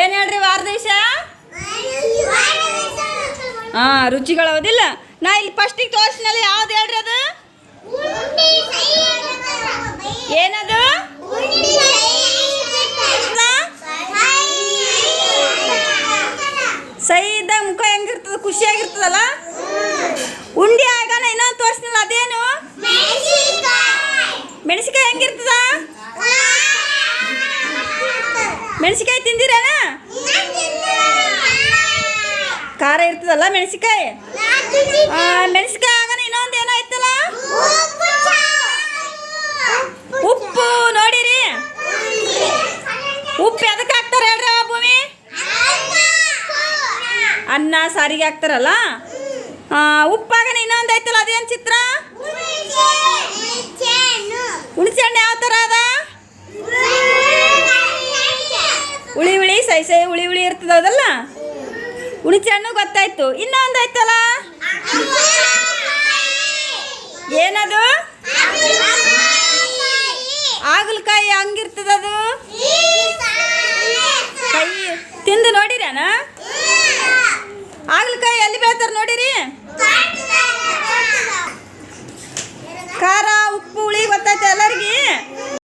ಏನು ಹೇಳ್ರಿ ವಾರದ ವಿಷಯ? ಹಾಂ ರುಚಿಗಳು ಹೌದಿಲ್ಲ? ನಾ ಇಲ್ಲಿ ಫಸ್ಟಿಗೆ ತೋರಿಸಿನಲ್ಲ ಯಾವ್ದು ಹೇಳ್ರಿ ಅದು? ಏನದು? ಸೈದ ಮುಖ ಹೆಂಗಿರ್ತದ ಖುಷಿಯಾಗಿರ್ತದಲ್ಲ? ಉಂಡಿ ಆಗಾನ ಇನ್ನೊಂದು ತೋರಿಸ್ನಲ್ಲ ಅದೇನು? ಮೆಣಸಿಕಾಯಿ ಹೆಂಗಿರ್ತದ? ಮೆಣಸಿಕಾಯಿ ತಿಂದಿರೇನ ಖಾರ ಇರ್ತದಲ್ಲ ಮೆಣಸಿಕಾಯಿ ಮೆಣಸಿಕಾಯಿ ಆಗನ ಇನ್ನೊಂದು ಏನೋ ಇತ್ತಲ್ಲ ಉಪ್ಪು ನೋಡಿರಿ. ಉಪ್ಪು ಎದಕ್ಕೆ ಹಾಕ್ತಾರೆ ಹೇಳ್ರಿ ಭೂಮಿ? ಅನ್ನ ಸಾರಿಗೆ ಹಾಕ್ತಾರಲ್ಲ? ಉಪ್ಪಾಗನ ಇನ್ನೊಂದು ಸೈ ಸೈ ಹುಳಿ ಹುಳಿ ಇರ್ತದಲ್ಲ ಹುಣಸೆ ಹಣ್ಣು ಗೊತ್ತಾಯ್ತು. ಇನ್ನೊಂದು ಆಯ್ತಲ್ಲ? ಏನದು? ಆಗಲಕಾಯಿ ಹಂಗಿರ್ತದದು ಕೈ ತಿಂದು ಅಣ್ಣ ಆಗಲಕಾಯಿ ಎಲ್ಲಿ ಬೆಳ್ತಾರೆ ನೋಡಿರಿ?